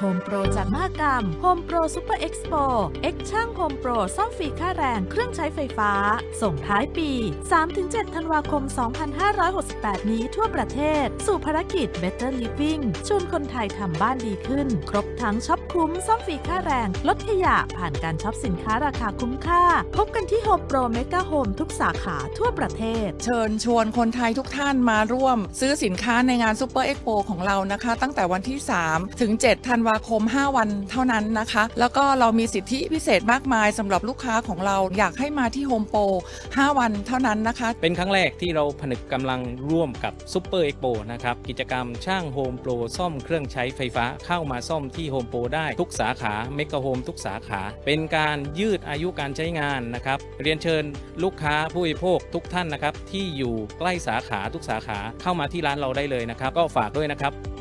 Home Pro จากมหกรรม Home Pro Super Expo X ช่าง Home Pro ซ่อมฟรีค่าแรงเครื่องใช้ไฟฟ้า ส่งท้ายปี 3-7 ธันวาคม 2568 นี้ทั่วประเทศ สู่ภารกิจ Better Living ชวนคนไทยทำบ้านดีขึ้น ครบทั้งช็อปคุ้มซ่อมฟรีค่าแรง ลดขยะผ่านการช็อปสินค้าราคาคุ้มค่า พบกันที่ Home Pro Mega Home ทุกสาขาทั่วประเทศ เชิญชวนคนไทยทุกท่านมาร่วม ซื้อสินค้าในงานซูเปอร์เอ็กโปของเรานะคะ ตั้งแต่วันที่ 3 ถึง 7 ธันวาคม 5 วันเท่านั้นนะคะ แล้วก็เรามีสิทธิพิเศษมากมายสำหรับลูกค้าของเราอยากให้มาที่โฮมโปร5วันเท่านั้นนะคะ เป็นครั้งแรกที่เราผนึกกำลังร่วมกับซูเปอร์เอ็กโปนะครับ กิจกรรมช่างโฮมโปรซ่อมเครื่องใช้ไฟฟ้าเข้ามาซ่อมที่โฮมโปรได้ทุกสาขาเมกะโฮมทุกสาขา เป็นการยืดอายุการใช้งานนะครับ เรียนเชิญลูกค้าผู้บริโภคทุกท่านนะครับ ที่อยู่ใกล้สาขาทุกสาขาเข้ามาที่ร้านเราได้เลยนะครับ ก็ฝากด้วยนะครับ